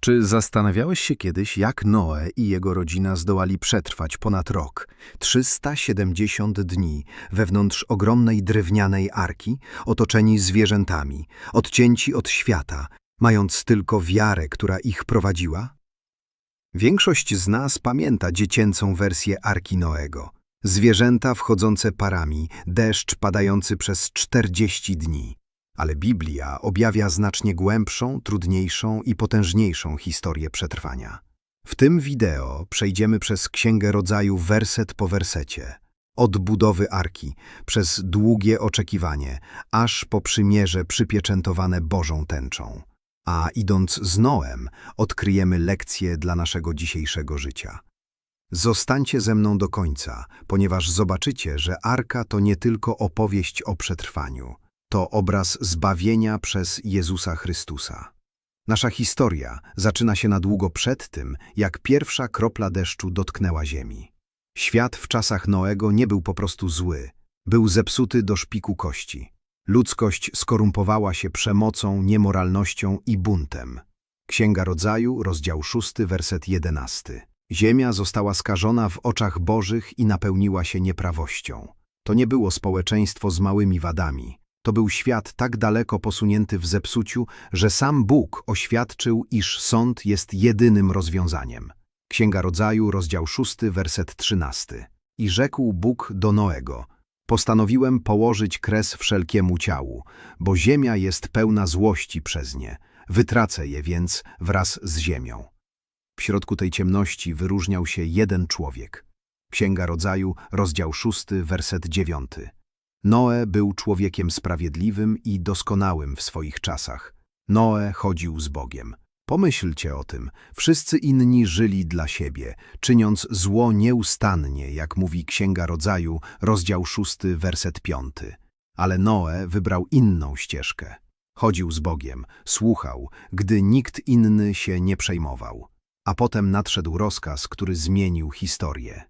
Czy zastanawiałeś się kiedyś, jak Noe i jego rodzina zdołali przetrwać ponad rok, 370 dni, wewnątrz ogromnej drewnianej arki, otoczeni zwierzętami, odcięci od świata, mając tylko wiarę, która ich prowadziła? Większość z nas pamięta dziecięcą wersję arki Noego. Zwierzęta wchodzące parami, deszcz padający przez 40 dni. Ale Biblia objawia znacznie głębszą, trudniejszą i potężniejszą historię przetrwania. W tym wideo przejdziemy przez Księgę Rodzaju werset po wersecie. Od budowy arki, przez długie oczekiwanie, aż po przymierze przypieczętowane Bożą tęczą. A idąc z Noem, odkryjemy lekcje dla naszego dzisiejszego życia. Zostańcie ze mną do końca, ponieważ zobaczycie, że Arka to nie tylko opowieść o przetrwaniu. To obraz zbawienia przez Jezusa Chrystusa. Nasza historia zaczyna się na długo przed tym, jak pierwsza kropla deszczu dotknęła ziemi. Świat w czasach Noego nie był po prostu zły, był zepsuty do szpiku kości. Ludzkość skorumpowała się przemocą, niemoralnością i buntem. Księga Rodzaju, rozdział 6, werset 11. Ziemia została skażona w oczach Bożych i napełniła się nieprawością. To nie było społeczeństwo z małymi wadami. To był świat tak daleko posunięty w zepsuciu, że sam Bóg oświadczył, iż sąd jest jedynym rozwiązaniem. Księga Rodzaju, rozdział 6, werset 13. I rzekł Bóg do Noego, postanowiłem położyć kres wszelkiemu ciału, bo ziemia jest pełna złości przez nie, wytracę je więc wraz z ziemią. W środku tej ciemności wyróżniał się jeden człowiek. Księga Rodzaju, rozdział 6, werset 9. Noe był człowiekiem sprawiedliwym i doskonałym w swoich czasach. Noe chodził z Bogiem. Pomyślcie o tym. Wszyscy inni żyli dla siebie, czyniąc zło nieustannie, jak mówi Księga Rodzaju, rozdział 6, werset 5. Ale Noe wybrał inną ścieżkę. Chodził z Bogiem, słuchał, gdy nikt inny się nie przejmował. A potem nadszedł rozkaz, który zmienił historię.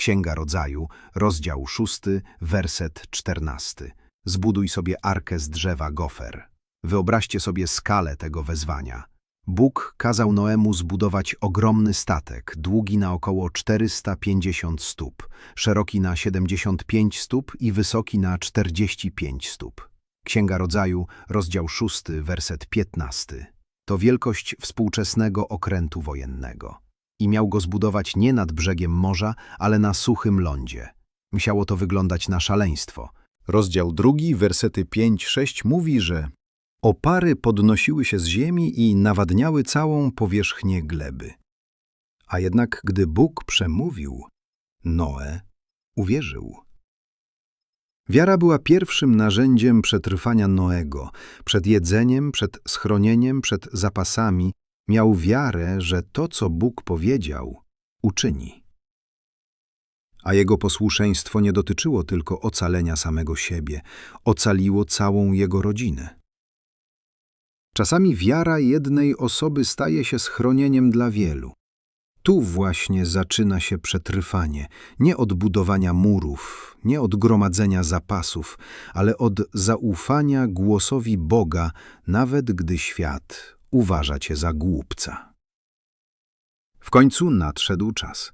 Księga Rodzaju, rozdział 6, werset 14. Zbuduj sobie arkę z drzewa gofer. Wyobraźcie sobie skalę tego wezwania. Bóg kazał Noemu zbudować ogromny statek, długi na około 450 stóp, szeroki na 75 stóp i wysoki na 45 stóp. Księga Rodzaju, rozdział 6, werset 15. To wielkość współczesnego okrętu wojennego i miał go zbudować nie nad brzegiem morza, ale na suchym lądzie. Musiało to wyglądać na szaleństwo. Rozdział drugi, wersety 5-6 mówi, że opary podnosiły się z ziemi i nawadniały całą powierzchnię gleby. A jednak gdy Bóg przemówił, Noe uwierzył. Wiara była pierwszym narzędziem przetrwania Noego. Przed jedzeniem, przed schronieniem, przed zapasami miał wiarę, że to, co Bóg powiedział, uczyni. A jego posłuszeństwo nie dotyczyło tylko ocalenia samego siebie, ocaliło całą jego rodzinę. Czasami wiara jednej osoby staje się schronieniem dla wielu. Tu właśnie zaczyna się przetrwanie, nie od budowania murów, nie od gromadzenia zapasów, ale od zaufania głosowi Boga, nawet gdy świat uważa cię za głupca. W końcu nadszedł czas.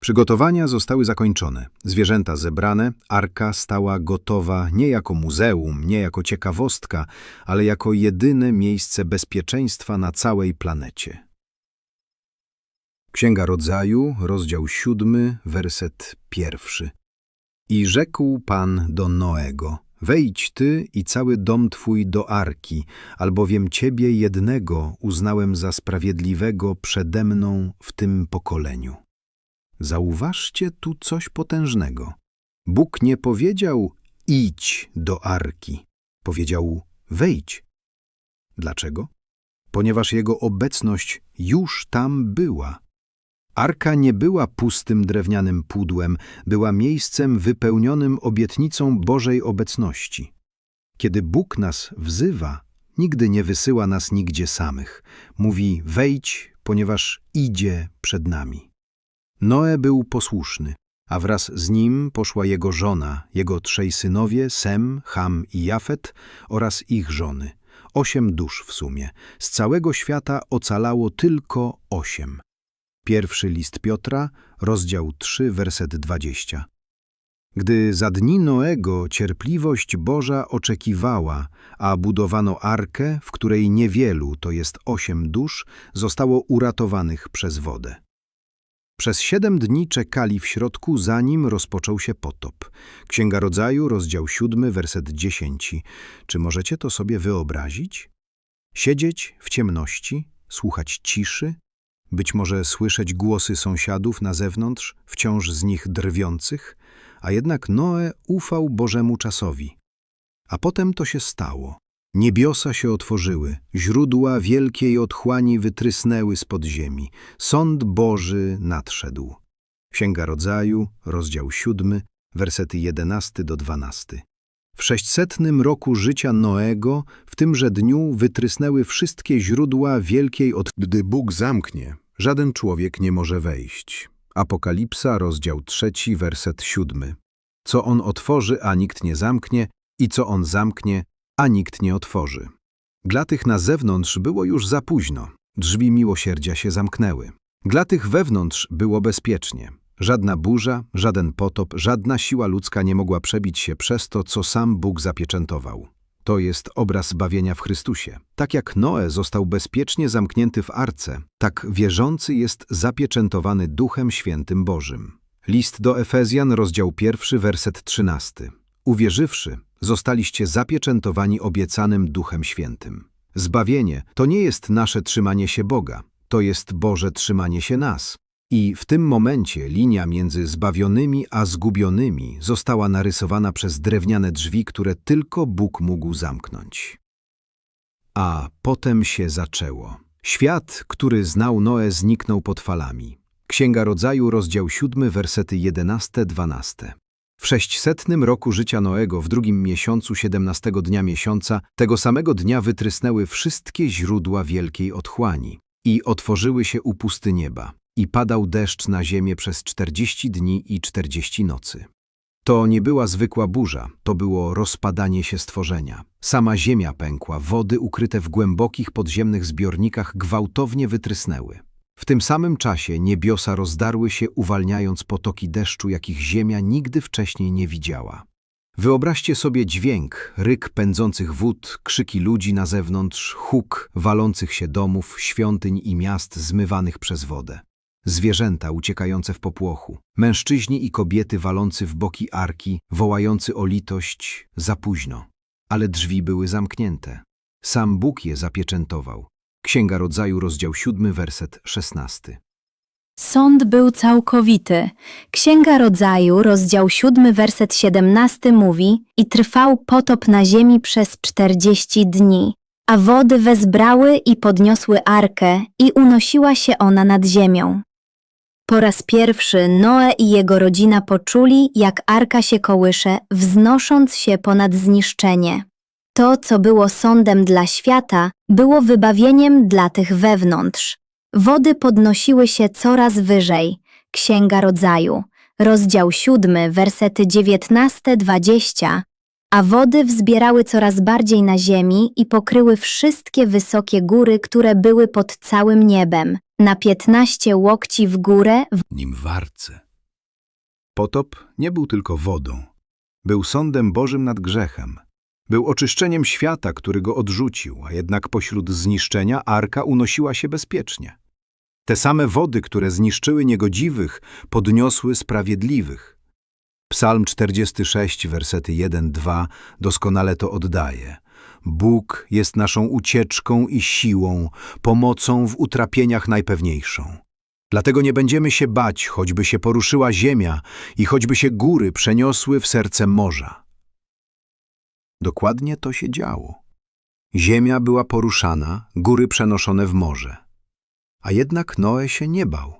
Przygotowania zostały zakończone, zwierzęta zebrane, arka stała gotowa nie jako muzeum, nie jako ciekawostka, ale jako jedyne miejsce bezpieczeństwa na całej planecie. Księga Rodzaju, rozdział siódmy, werset pierwszy. I rzekł Pan do Noego, wejdź ty i cały dom twój do arki, albowiem ciebie jednego uznałem za sprawiedliwego przede mną w tym pokoleniu. Zauważcie tu coś potężnego. Bóg nie powiedział idź do arki, powiedział wejdź. Dlaczego? Ponieważ jego obecność już tam była. Arka nie była pustym drewnianym pudłem, była miejscem wypełnionym obietnicą Bożej obecności. Kiedy Bóg nas wzywa, nigdy nie wysyła nas nigdzie samych. Mówi wejdź, ponieważ idzie przed nami. Noe był posłuszny, a wraz z nim poszła jego żona, jego trzej synowie, Sem, Ham i Jafet oraz ich żony. osiem dusz w sumie. Z całego świata ocalało tylko osiem. Pierwszy list Piotra, rozdział 3, werset 20. Gdy za dni Noego cierpliwość Boża oczekiwała, a budowano arkę, w której niewielu, to jest osiem dusz, zostało uratowanych przez wodę. Przez siedem dni czekali w środku, zanim rozpoczął się potop. Księga Rodzaju, rozdział siódmy, werset dziesięci. Czy możecie to sobie wyobrazić? Siedzieć w ciemności, słuchać ciszy, być może słyszeć głosy sąsiadów na zewnątrz, wciąż z nich drwiących, a jednak Noe ufał Bożemu czasowi. A potem to się stało. Niebiosa się otworzyły, źródła wielkiej otchłani wytrysnęły spod ziemi. Sąd Boży nadszedł. Księga Rodzaju, rozdział 7, wersety 11 do 12. W sześćsetnym roku życia Noego, w tymże dniu wytrysnęły wszystkie źródła wielkiej od... Gdy Bóg zamknie, żaden człowiek nie może wejść. Apokalipsa, rozdział 3, werset 7. Co on otworzy, a nikt nie zamknie, i co on zamknie, a nikt nie otworzy. Dla tych na zewnątrz było już za późno. Drzwi miłosierdzia się zamknęły. Dla tych wewnątrz było bezpiecznie. Żadna burza, żaden potop, żadna siła ludzka nie mogła przebić się przez to, co sam Bóg zapieczętował. To jest obraz zbawienia w Chrystusie. Tak jak Noe został bezpiecznie zamknięty w arce, tak wierzący jest zapieczętowany Duchem Świętym Bożym. List do Efezjan, rozdział 1, werset 13. Uwierzywszy, zostaliście zapieczętowani obiecanym Duchem Świętym. Zbawienie to nie jest nasze trzymanie się Boga, to jest Boże trzymanie się nas. I w tym momencie linia między zbawionymi a zgubionymi została narysowana przez drewniane drzwi, które tylko Bóg mógł zamknąć. A potem się zaczęło. Świat, który znał Noe, zniknął pod falami. Księga Rodzaju, rozdział 7, wersety 11-12. W sześćsetnym roku życia Noego, w drugim miesiącu siedemnastego dnia miesiąca, tego samego dnia wytrysnęły wszystkie źródła wielkiej otchłani i otworzyły się upusty nieba i padał deszcz na ziemię przez czterdzieści dni i czterdzieści nocy. To nie była zwykła burza, to było rozpadanie się stworzenia. Sama ziemia pękła, wody ukryte w głębokich podziemnych zbiornikach gwałtownie wytrysnęły. W tym samym czasie niebiosa rozdarły się, uwalniając potoki deszczu, jakich ziemia nigdy wcześniej nie widziała. Wyobraźcie sobie dźwięk, ryk pędzących wód, krzyki ludzi na zewnątrz, huk walących się domów, świątyń i miast zmywanych przez wodę. Zwierzęta uciekające w popłochu, mężczyźni i kobiety walący w boki arki, wołający o litość za późno. Ale drzwi były zamknięte. Sam Bóg je zapieczętował. Księga Rodzaju, rozdział 7, werset 16. Sąd był całkowity. Księga Rodzaju, rozdział 7, werset 17 mówi i trwał potop na ziemi przez 40 dni, a wody wezbrały i podniosły arkę i unosiła się ona nad ziemią. Po raz pierwszy Noe i jego rodzina poczuli, jak arka się kołysze, wznosząc się ponad zniszczenie. To, co było sądem dla świata, było wybawieniem dla tych wewnątrz. Wody podnosiły się coraz wyżej. Księga Rodzaju, rozdział 7, wersety 19-20, a wody wzbierały coraz bardziej na ziemi i pokryły wszystkie wysokie góry, które były pod całym niebem, na 15 łokci w górę, w nim warce. Potop nie był tylko wodą. Był sądem Bożym nad grzechem. Był oczyszczeniem świata, który go odrzucił, a jednak pośród zniszczenia arka unosiła się bezpiecznie. Te same wody, które zniszczyły niegodziwych, podniosły sprawiedliwych. Psalm 46, wersety 1-2 doskonale to oddaje. Bóg jest naszą ucieczką i siłą, pomocą w utrapieniach najpewniejszą. Dlatego nie będziemy się bać, choćby się poruszyła ziemia i choćby się góry przeniosły w serce morza. Dokładnie to się działo. Ziemia była poruszana, góry przenoszone w morze. A jednak Noe się nie bał,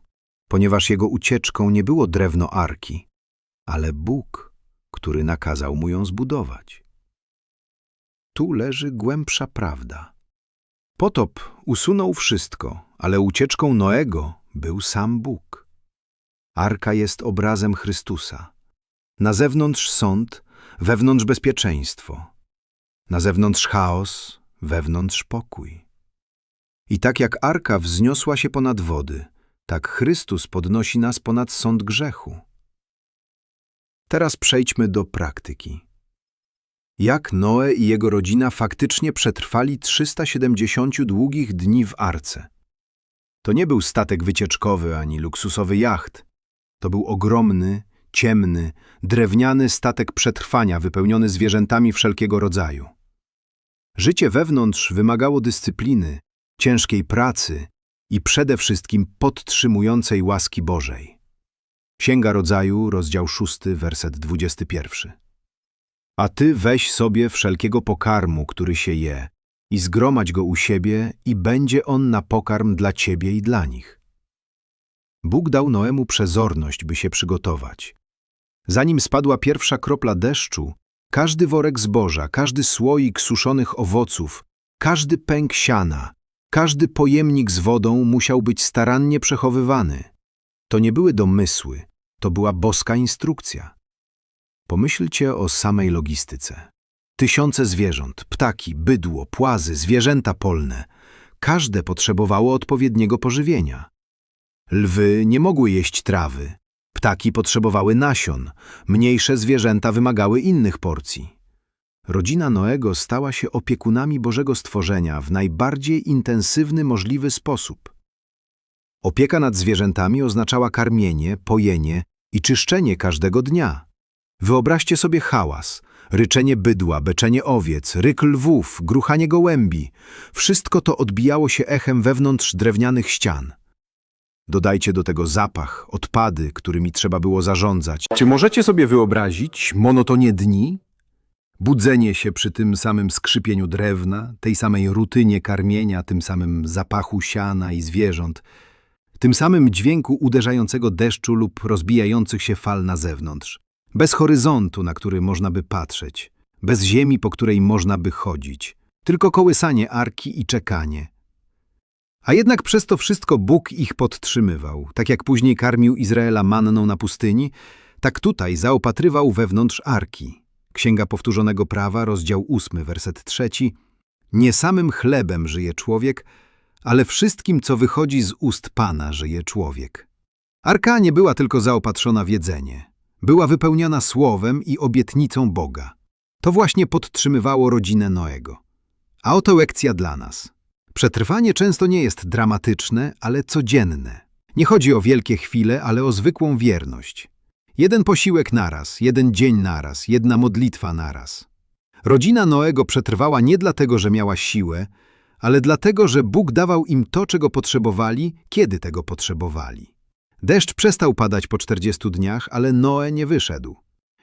ponieważ jego ucieczką nie było drewno arki, ale Bóg, który nakazał mu ją zbudować. Tu leży głębsza prawda. Potop usunął wszystko, ale ucieczką Noego był sam Bóg. Arka jest obrazem Chrystusa. Na zewnątrz sąd, wewnątrz bezpieczeństwo. Na zewnątrz chaos, wewnątrz pokój. I tak jak arka wzniosła się ponad wody, tak Chrystus podnosi nas ponad sąd grzechu. Teraz przejdźmy do praktyki. Jak Noe i jego rodzina faktycznie przetrwali 370 długich dni w arce? To nie był statek wycieczkowy ani luksusowy jacht. To był ogromny, ciemny, drewniany statek przetrwania wypełniony zwierzętami wszelkiego rodzaju. Życie wewnątrz wymagało dyscypliny, ciężkiej pracy i przede wszystkim podtrzymującej łaski Bożej. Księga Rodzaju, rozdział 6, werset 21. A ty weź sobie wszelkiego pokarmu, który się je, i zgromadź go u siebie, i będzie on na pokarm dla ciebie i dla nich. Bóg dał Noemu przezorność, by się przygotować. Zanim spadła pierwsza kropla deszczu, każdy worek zboża, każdy słoik suszonych owoców, każdy pęk siana, każdy pojemnik z wodą musiał być starannie przechowywany. To nie były domysły, to była boska instrukcja. Pomyślcie o samej logistyce. Tysiące zwierząt, ptaki, bydło, płazy, zwierzęta polne. Każde potrzebowało odpowiedniego pożywienia. Lwy nie mogły jeść trawy. Ptaki potrzebowały nasion. Mniejsze zwierzęta wymagały innych porcji. Rodzina Noego stała się opiekunami Bożego stworzenia w najbardziej intensywny możliwy sposób. Opieka nad zwierzętami oznaczała karmienie, pojenie i czyszczenie każdego dnia. Wyobraźcie sobie hałas, ryczenie bydła, beczenie owiec, ryk lwów, gruchanie gołębi. Wszystko to odbijało się echem wewnątrz drewnianych ścian. Dodajcie do tego zapach, odpady, którymi trzeba było zarządzać. Czy możecie sobie wyobrazić monotonię dni? Budzenie się przy tym samym skrzypieniu drewna, tej samej rutynie karmienia, tym samym zapachu siana i zwierząt, tym samym dźwięku uderzającego deszczu lub rozbijających się fal na zewnątrz. Bez horyzontu, na który można by patrzeć, bez ziemi, po której można by chodzić, tylko kołysanie arki i czekanie. A jednak przez to wszystko Bóg ich podtrzymywał, tak jak później karmił Izraela manną na pustyni, tak tutaj zaopatrywał wewnątrz arki. Księga Powtórzonego Prawa, rozdział 8, werset 3. Nie samym chlebem żyje człowiek, ale wszystkim, co wychodzi z ust Pana, żyje człowiek. Arka nie była tylko zaopatrzona w jedzenie. Była wypełniona słowem i obietnicą Boga. To właśnie podtrzymywało rodzinę Noego. A oto lekcja dla nas. Przetrwanie często nie jest dramatyczne, ale codzienne. Nie chodzi o wielkie chwile, ale o zwykłą wierność. Jeden posiłek naraz, jeden dzień naraz, jedna modlitwa naraz. Rodzina Noego przetrwała nie dlatego, że miała siłę, ale dlatego, że Bóg dawał im to, czego potrzebowali, kiedy tego potrzebowali. Deszcz przestał padać po 40 dniach, ale Noe nie wyszedł.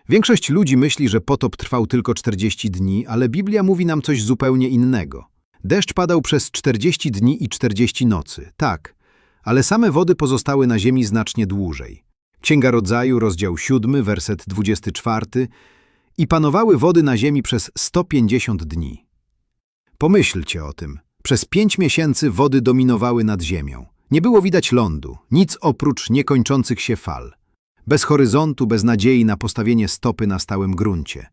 Większość ludzi myśli, że potop trwał tylko 40 dni, ale Biblia mówi nam coś zupełnie innego. Deszcz padał przez 40 dni i 40 nocy, tak, ale same wody pozostały na ziemi znacznie dłużej. Księga Rodzaju, rozdział 7, werset 24 i panowały wody na ziemi przez 150 dni. Pomyślcie o tym. Przez pięć miesięcy wody dominowały nad ziemią. Nie było widać lądu, nic oprócz niekończących się fal. Bez horyzontu, bez nadziei na postawienie stopy na stałym gruncie.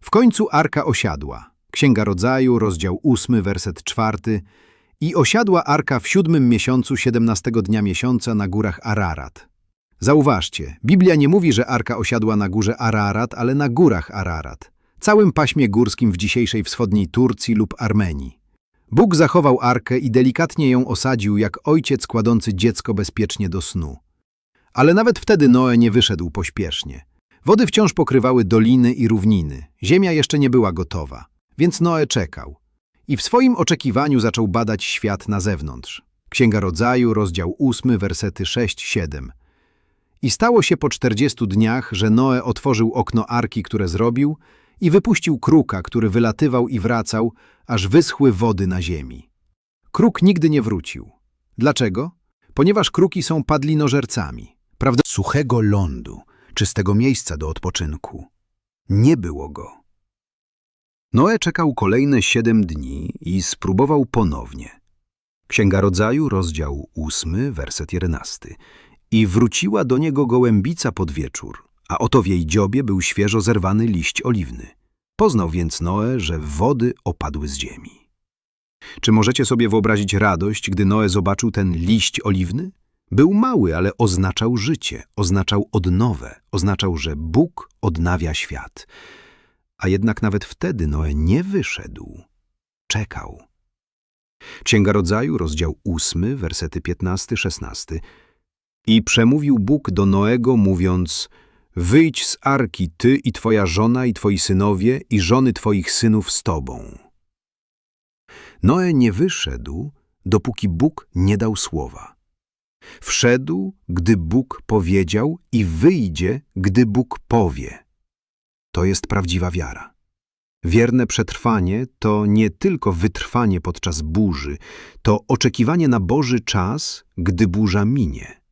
W końcu arka osiadła. Księga Rodzaju, rozdział 8, werset 4. I osiadła arka w siódmym miesiącu, siedemnastego dnia miesiąca na górach Ararat. Zauważcie, Biblia nie mówi, że arka osiadła na górze Ararat, ale na górach Ararat, całym paśmie górskim w dzisiejszej wschodniej Turcji lub Armenii. Bóg zachował arkę i delikatnie ją osadził, jak ojciec kładący dziecko bezpiecznie do snu. Ale nawet wtedy Noe nie wyszedł pośpiesznie. Wody wciąż pokrywały doliny i równiny. Ziemia jeszcze nie była gotowa, więc Noe czekał. I w swoim oczekiwaniu zaczął badać świat na zewnątrz. Księga Rodzaju, rozdział 8, wersety 6-7. I stało się po czterdziestu dniach, że Noe otworzył okno arki, które zrobił, i wypuścił kruka, który wylatywał i wracał, aż wyschły wody na ziemi. Kruk nigdy nie wrócił. Dlaczego? Ponieważ kruki są padlinożercami. Prawda? Suchego lądu, czystego miejsca do odpoczynku. Nie było go. Noe czekał kolejne siedem dni i spróbował ponownie. Księga Rodzaju, rozdział 8, werset 11. I wróciła do niego gołębica pod wieczór, a oto w jej dziobie był świeżo zerwany liść oliwny. Poznał więc Noe, że wody opadły z ziemi. Czy możecie sobie wyobrazić radość, gdy Noe zobaczył ten liść oliwny? Był mały, ale oznaczał życie, oznaczał odnowę, oznaczał, że Bóg odnawia świat. A jednak nawet wtedy Noe nie wyszedł. Czekał. Księga Rodzaju, rozdział 8, wersety 15-16. I przemówił Bóg do Noego, mówiąc: Wyjdź z arki, ty i twoja żona, i twoi synowie, i żony twoich synów z tobą. Noe nie wyszedł, dopóki Bóg nie dał słowa. Wszedł, gdy Bóg powiedział, i wyjdzie, gdy Bóg powie. To jest prawdziwa wiara. Wierne przetrwanie to nie tylko wytrwanie podczas burzy, to oczekiwanie na Boży czas, gdy burza minie.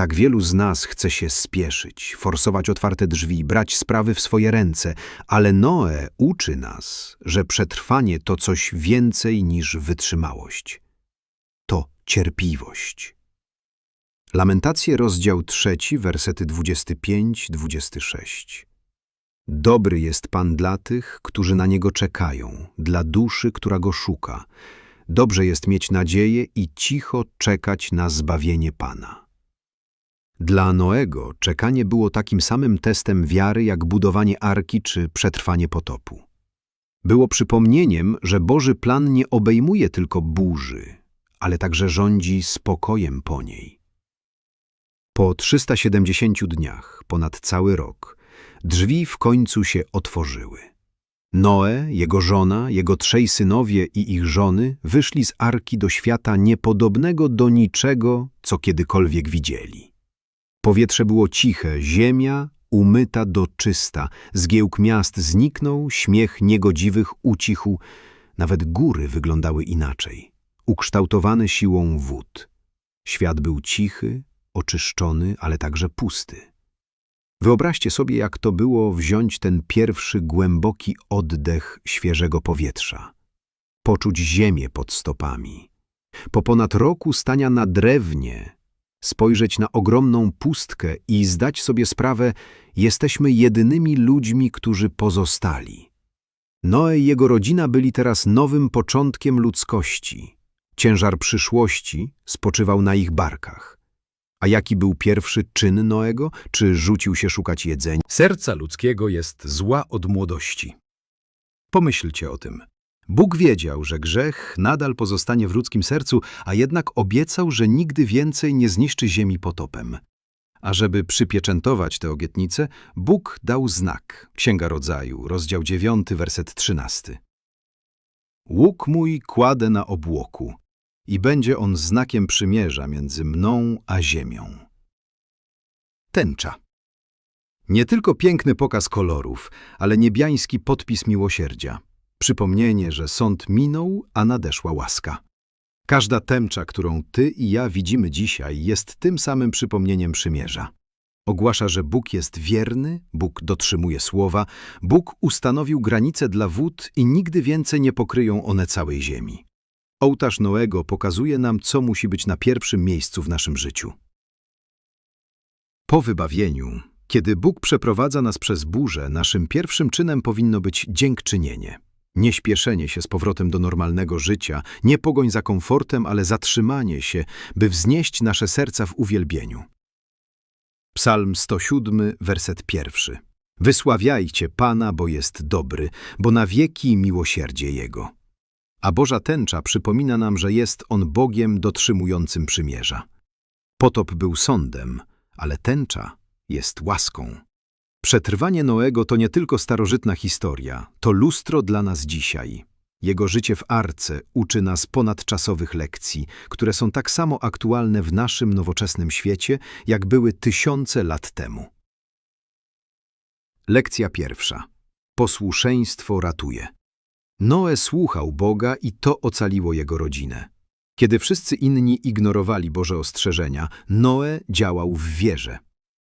Tak wielu z nas chce się spieszyć, forsować otwarte drzwi, brać sprawy w swoje ręce, ale Noe uczy nas, że przetrwanie to coś więcej niż wytrzymałość. To cierpliwość. Lamentacje, rozdział trzeci, wersety 25-26. Dobry jest Pan dla tych, którzy na Niego czekają, dla duszy, która Go szuka. Dobrze jest mieć nadzieję i cicho czekać na zbawienie Pana. Dla Noego czekanie było takim samym testem wiary, jak budowanie arki czy przetrwanie potopu. Było przypomnieniem, że Boży plan nie obejmuje tylko burzy, ale także rządzi spokojem po niej. Po 370 dniach, ponad cały rok, drzwi w końcu się otworzyły. Noe, jego żona, jego trzej synowie i ich żony wyszli z arki do świata niepodobnego do niczego, co kiedykolwiek widzieli. Powietrze było ciche, ziemia umyta do czysta, zgiełk miast zniknął, śmiech niegodziwych ucichł, nawet góry wyglądały inaczej, ukształtowane siłą wód. Świat był cichy, oczyszczony, ale także pusty. Wyobraźcie sobie, jak to było wziąć ten pierwszy głęboki oddech świeżego powietrza, poczuć ziemię pod stopami. Po ponad roku stania na drewnie, spojrzeć na ogromną pustkę i zdać sobie sprawę, jesteśmy jedynymi ludźmi, którzy pozostali. Noe i jego rodzina byli teraz nowym początkiem ludzkości. Ciężar przyszłości spoczywał na ich barkach. A jaki był pierwszy czyn Noego? Czy rzucił się szukać jedzenia? Serca ludzkiego jest zła od młodości. Pomyślcie o tym. Bóg wiedział, że grzech nadal pozostanie w ludzkim sercu, a jednak obiecał, że nigdy więcej nie zniszczy ziemi potopem. A żeby przypieczętować tę obietnicę, Bóg dał znak. Księga Rodzaju, rozdział 9, werset 13. Łuk mój kładę na obłoku i będzie on znakiem przymierza między mną a ziemią. Tęcza. Nie tylko piękny pokaz kolorów, ale niebiański podpis miłosierdzia. Przypomnienie, że sąd minął, a nadeszła łaska. Każda tęcza, którą ty i ja widzimy dzisiaj, jest tym samym przypomnieniem przymierza. Ogłasza, że Bóg jest wierny, Bóg dotrzymuje słowa, Bóg ustanowił granice dla wód i nigdy więcej nie pokryją one całej ziemi. Ołtarz Noego pokazuje nam, co musi być na pierwszym miejscu w naszym życiu. Po wybawieniu, kiedy Bóg przeprowadza nas przez burzę, naszym pierwszym czynem powinno być dziękczynienie. Nie śpieszenie się z powrotem do normalnego życia, nie pogoń za komfortem, ale zatrzymanie się, by wznieść nasze serca w uwielbieniu. Psalm 107, werset pierwszy. Wysławiajcie Pana, bo jest dobry, bo na wieki miłosierdzie Jego. A Boża tęcza przypomina nam, że jest On Bogiem dotrzymującym przymierza. Potop był sądem, ale tęcza jest łaską. Przetrwanie Noego to nie tylko starożytna historia, to lustro dla nas dzisiaj. Jego życie w arce uczy nas ponadczasowych lekcji, które są tak samo aktualne w naszym nowoczesnym świecie, jak były tysiące lat temu. Lekcja pierwsza. Posłuszeństwo ratuje. Noe słuchał Boga i to ocaliło jego rodzinę. Kiedy wszyscy inni ignorowali Boże ostrzeżenia, Noe działał w wierze.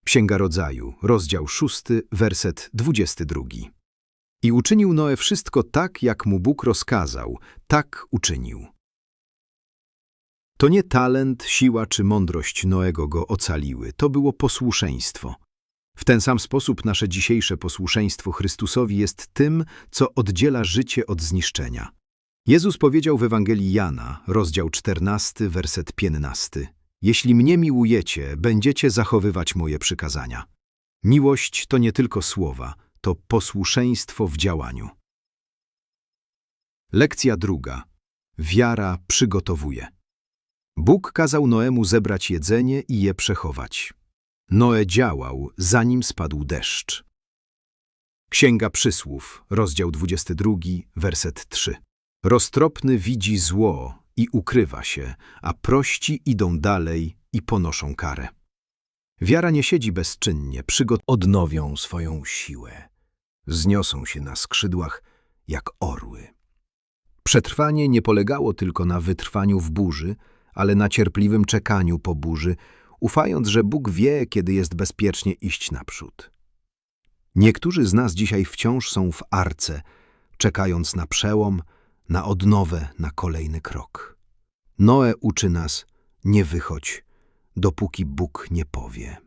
Księga Rodzaju, rozdział 6, werset 22. I uczynił Noe wszystko tak, jak mu Bóg rozkazał, tak uczynił. To nie talent, siła czy mądrość Noego go ocaliły, to było posłuszeństwo. W ten sam sposób nasze dzisiejsze posłuszeństwo Chrystusowi jest tym, co oddziela życie od zniszczenia. Jezus powiedział w Ewangelii Jana, rozdział 14, werset 15. Jeśli mnie miłujecie, będziecie zachowywać moje przykazania. Miłość to nie tylko słowa, to posłuszeństwo w działaniu. Lekcja druga. Wiara przygotowuje. Bóg kazał Noemu zebrać jedzenie i je przechować. Noe działał, zanim spadł deszcz. Księga Przysłów, rozdział 22, werset 3. Roztropny widzi zło i ukrywa się, a prości idą dalej i ponoszą karę. Wiara nie siedzi bezczynnie, przygot odnowią swoją siłę. Zniosą się na skrzydłach jak orły. Przetrwanie nie polegało tylko na wytrwaniu w burzy, ale na cierpliwym czekaniu po burzy, ufając, że Bóg wie, kiedy jest bezpiecznie iść naprzód. Niektórzy z nas dzisiaj wciąż są w arce, czekając na przełom, na odnowę, na kolejny krok. Noe uczy nas, nie wychodź, dopóki Bóg nie powie.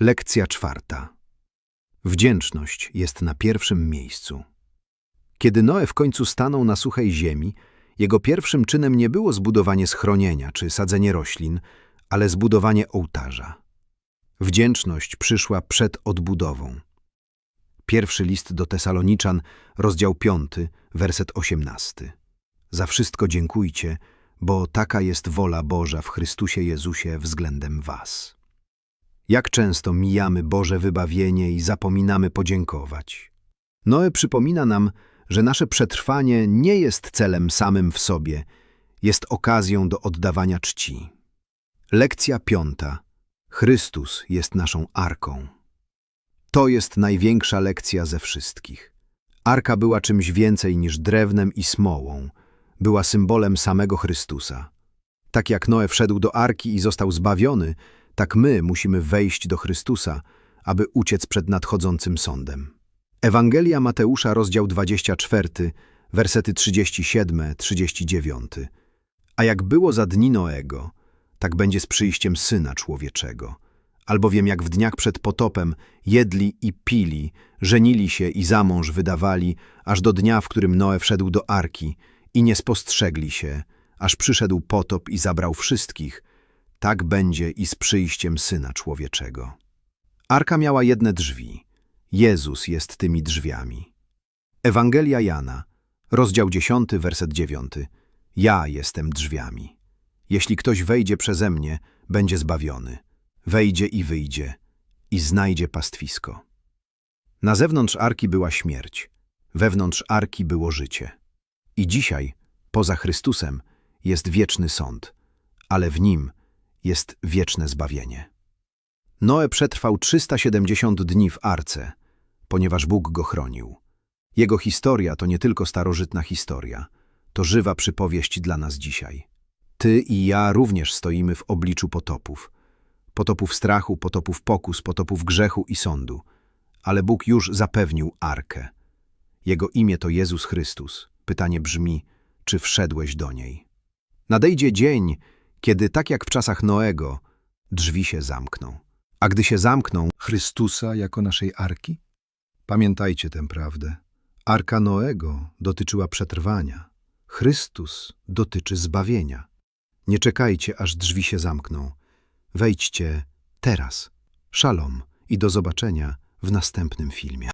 Lekcja czwarta. Wdzięczność jest na pierwszym miejscu. Kiedy Noe w końcu stanął na suchej ziemi, jego pierwszym czynem nie było zbudowanie schronienia czy sadzenie roślin, ale zbudowanie ołtarza. Wdzięczność przyszła przed odbudową. Pierwszy list do Tesaloniczan, rozdział 5, werset 18. Za wszystko dziękujcie, bo taka jest wola Boża w Chrystusie Jezusie względem was. Jak często mijamy Boże wybawienie i zapominamy podziękować. Noe przypomina nam, że nasze przetrwanie nie jest celem samym w sobie, jest okazją do oddawania czci. Lekcja piąta. Chrystus jest naszą arką. To jest największa lekcja ze wszystkich. Arka była czymś więcej niż drewnem i smołą. Była symbolem samego Chrystusa. Tak jak Noe wszedł do arki i został zbawiony, tak my musimy wejść do Chrystusa, aby uciec przed nadchodzącym sądem. Ewangelia Mateusza, rozdział 24, wersety 37-39. A jak było za dni Noego, tak będzie z przyjściem Syna Człowieczego. Albowiem jak w dniach przed potopem jedli i pili, żenili się i za mąż wydawali, aż do dnia, w którym Noe wszedł do arki i nie spostrzegli się, aż przyszedł potop i zabrał wszystkich, tak będzie i z przyjściem Syna Człowieczego. Arka miała jedne drzwi. Jezus jest tymi drzwiami. Ewangelia Jana, rozdział 10, werset 9. Ja jestem drzwiami. Jeśli ktoś wejdzie przeze mnie, będzie zbawiony. Wejdzie i wyjdzie i znajdzie pastwisko. Na zewnątrz arki była śmierć, wewnątrz arki było życie. I dzisiaj, poza Chrystusem, jest wieczny sąd, ale w nim jest wieczne zbawienie. Noe przetrwał 370 dni w arce, ponieważ Bóg go chronił. Jego historia to nie tylko starożytna historia, to żywa przypowieść dla nas dzisiaj. Ty i ja również stoimy w obliczu potopów. Potopów strachu, potopów pokus, potopów grzechu i sądu. Ale Bóg już zapewnił arkę. Jego imię to Jezus Chrystus. Pytanie brzmi, czy wszedłeś do niej? Nadejdzie dzień, kiedy tak jak w czasach Noego, drzwi się zamkną. A gdy się zamkną, Chrystusa jako naszej arki? Pamiętajcie tę prawdę. Arka Noego dotyczyła przetrwania. Chrystus dotyczy zbawienia. nie czekajcie, aż drzwi się zamkną. Wejdźcie teraz. Szalom i do zobaczenia w następnym filmie.